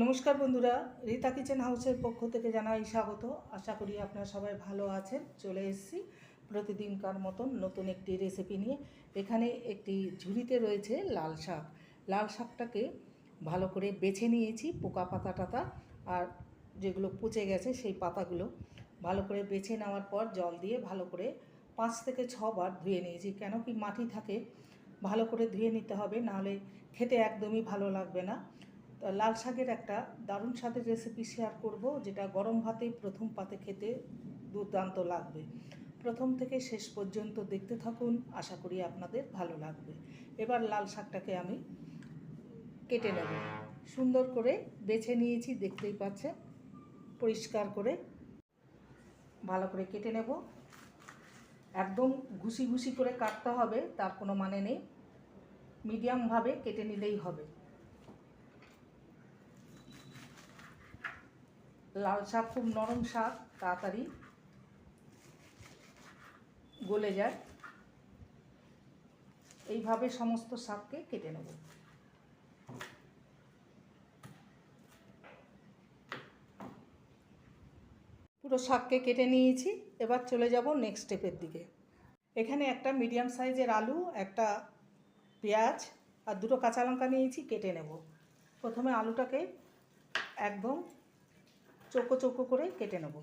নমস্কার বন্ধুরা, রীতা কিচেন হাউসের পক্ষ থেকে জানাই স্বাগত। আশা করি আপনারা সবাই ভালো আছেন, চলে এসেছি প্রতিদিনকার মতন নতুন একটি রেসিপি নিয়ে। এখানে একটি ঝুড়িতে রয়েছে লাল শাক। লাল শাকটাকে ভালো করে বেছে নিয়েছি, পোকা পাতা টাতা আর যেগুলো পচে গেছে সেই পাতাগুলো ভালো করে বেছে নেওয়ার পর জল দিয়ে ভালো করে পাঁচ থেকে ছবার ধুয়ে নিয়েছি। কেন কি মাটি থাকে, ভালো করে ধুয়ে নিতে হবে, নাহলে খেতে একদমই ভালো লাগবে না। লাল শাকের একটা দারুণ স্বাদের রেসিপি শেয়ার করব, যেটা গরম ভাতে প্রথম পাতে খেতে দুর্দান্ত লাগবে। প্রথম থেকে শেষ পর্যন্ত দেখতে থাকুন, আশা করি আপনাদের ভালো লাগবে। এবার লাল শাকটাকে আমি কেটে নেব। সুন্দর করে বেছে নিয়েছি, দেখতেই পাচ্ছেন। পরিষ্কার করে ভালো করে কেটে নেব। একদম ঘুষি ঘুষি করে কাটতে হবে, তার কোনো মানে নেই। মিডিয়ামভাবে কেটে নিলেই হবে। লাল শাক, খুব নরম শাক, তাড়াতাড়ি গলে যায়। এইভাবে সমস্ত শাককে কেটে নেব। পুরো শাককে কেটে নিয়েছি, এবার চলে যাব নেক্সট স্টেপের দিকে। এখানে একটা মিডিয়াম সাইজের আলু, একটা পেঁয়াজ আর দুটো কাঁচা লঙ্কা নিয়েছি, কেটে নেব। প্রথমে আলুটাকে একদম চৌকো চৌকো করে কেটে নেব।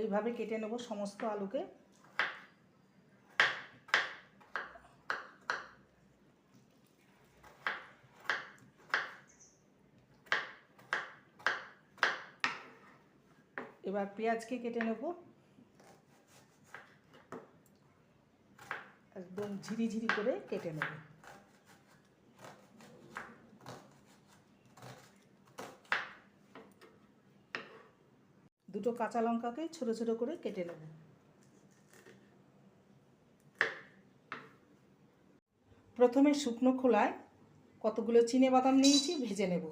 এইভাবে কেটে নেব সমস্ত আলুকে। এবার পেঁয়াজকে কেটে নেব। একদম ঝিরি ঝিরি করে কেটে নেব। দুটো কাঁচা লঙ্কাকে ছোট ছোট করে কেটে নেব। প্রথমে শুকনো খোলায় কতগুলো চিনে বাদাম নিয়েছি ভেজে নেব।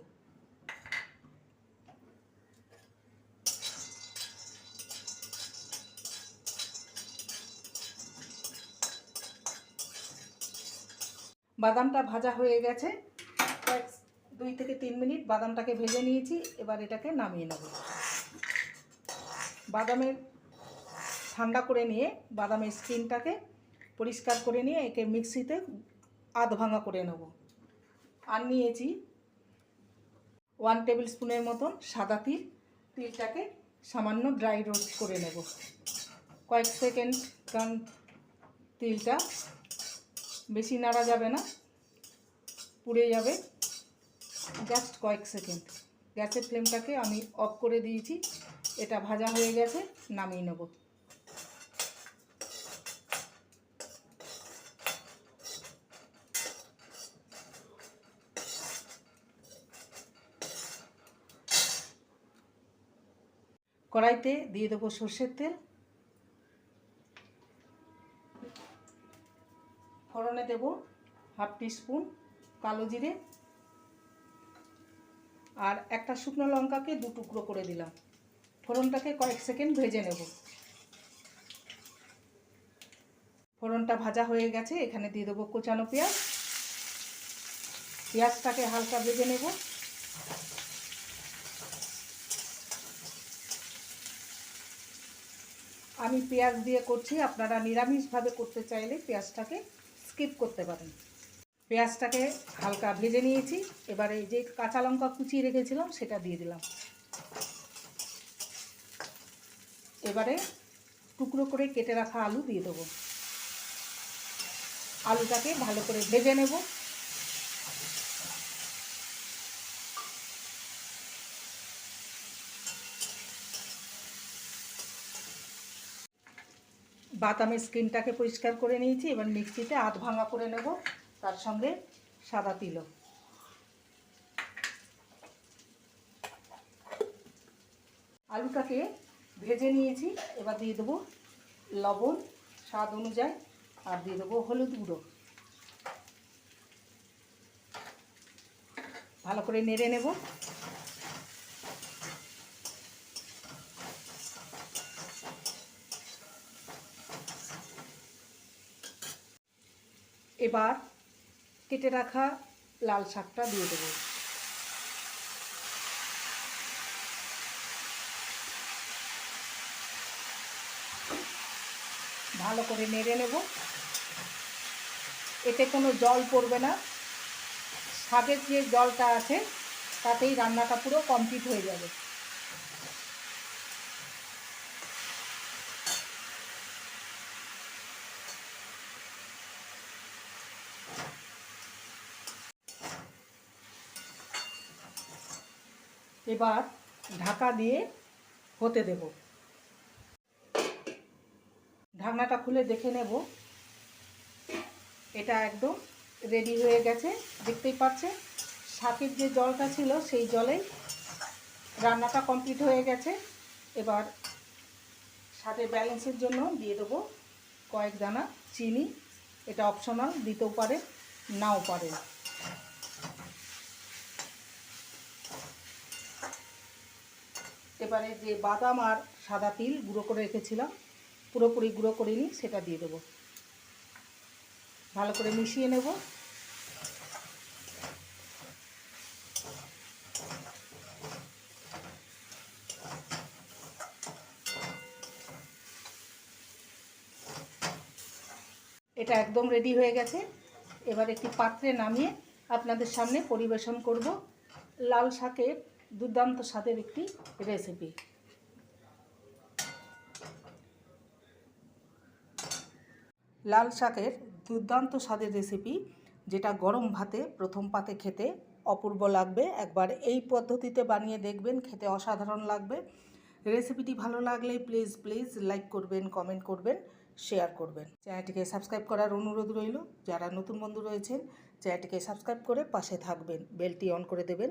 বাদামটা ভাজা হয়ে গেছে। দুই থেকে তিন মিনিট বাদামটাকে ভেজে নিয়েছি, এবার এটাকে নামিয়ে নেব। বাদামের ঠান্ডা করে নিয়ে, বাদামের স্কিনটাকে পরিষ্কার করে নিয়ে, একে মিক্সিতে আধ ভাঙা করে নেব। আর নিয়েছি ওয়ান টেবিল স্পুনের মতন সাদা তিল। তিলটাকে সামান্য ড্রাই রোস্ট করে নেব। কয়েক সেকেন্ড কারণ তিলটা বেশি নাড়া যাবে না, পুড়ে যাবে। জাস্ট কয়েক সেকেন্ড গ্যাসের ফ্লেমটাকে আমি অফ করে দিয়েছি। এটা ভাজা হয়ে গেছে, নামিয়ে নেব। কড়াইতে দিয়ে দেবো সর্ষের তেল। ফোড়নে দেব হাফ স্পুন কালো জিরে আর একটা শুকনো লঙ্কাকে দু টুকরো করে দিলাম। ফোড়নটাকে কয়েক সেকেন্ড ভেজে নেব। ফোড়নটা ভাজা হয়ে গেছে, এখানে দিয়ে দেবো কোচানো পেঁয়াজ। পেঁয়াজটাকে হালকা ভেজে নেব। আমি পেঁয়াজ দিয়ে করছি, আপনারা নিরামিষভাবে করতে চাইলে পেঁয়াজটাকে স্কিপ করতে পারেন। পেঁয়াজটাকে হালকা ভেজে নিয়েছি, এবারে যে কাঁচা লঙ্কা কুচিয়ে রেখেছিলাম, সেটা দিয়ে দিলাম। এবারে টুকরো করে কেটে রাখা আলু দিয়ে দেবো। আলুটাকে ভালো করে ভেজে নেব। বাদামের স্কিনটাকে পরিষ্কার করে নিয়েছি, এবার মিক্সিতে আধ ভাঙা করে নেব। তার সঙ্গে সাদা তিলও। আলুটাকে ভেজে নিয়েছি, এবার দিয়ে দেবো লবণ, স্বাদ অনুযায়ী, আর দিয়ে দেবো হলুদ গুঁড়ো। ভালো করে নেড়ে নেব। এবার কেটে রাখা লাল শাকটা দিয়ে দেবো। ভালো করে নেড়ে নেব। এতে কোনো জল পড়বে না। শাকের যে জলটা আছে, তাতেই রান্নাটা পুরো কমপ্লিট হয়ে যাবে। এবার ঢাকা দিয়ে হতে দেব। ঢাকনাটা খুলে দেখে নেব। এটা একদম রেডি হয়ে গেছে। দেখতেই পাচ্ছে শাকের যে জলটা ছিল সেই জলেই রান্নাটা কমপ্লিট হয়ে গেছে। এবার শাকের ব্যালেন্সের জন্য দিয়ে দেবো কয়েক দানা চিনি। এটা অপশনাল দিতেও পারে নাও পারে এবারে যে বাদাম আর সাদা তিল গুঁড়ো করে রেখেছিলাম, পুরোপুরি গুঁড়ো করে নিই সেটা দিয়ে দেবো। ভালো করে মিশিয়ে নেব। এটা একদম রেডি হয়ে গেছে। এবার একটি পাত্রে নামিয়ে আপনাদের সামনে পরিবেশন করব। লাল শাকের দুর্দান্ত স্বাদের একটি রেসিপি লাল শাকের দুর্দান্ত স্বাদের রেসিপি যেটা গরম ভাতে প্রথম পাতে খেতে অপূর্ব লাগবে। একবার এই পদ্ধতিতে বানিয়ে দেখবেন, খেতে অসাধারণ লাগবে। রেসিপিটি ভালো লাগলে প্লিজ প্লিজ লাইক করবেন কমেন্ট করবেন শেয়ার করবেন। চ্যানেলটিকে সাবস্ক্রাইব করার অনুরোধ রইল। যারা নতুন বন্ধু রয়েছেন চ্যানেলটিকে সাবস্ক্রাইব করে পাশে থাকবেন বেলটি অন করে দেবেন।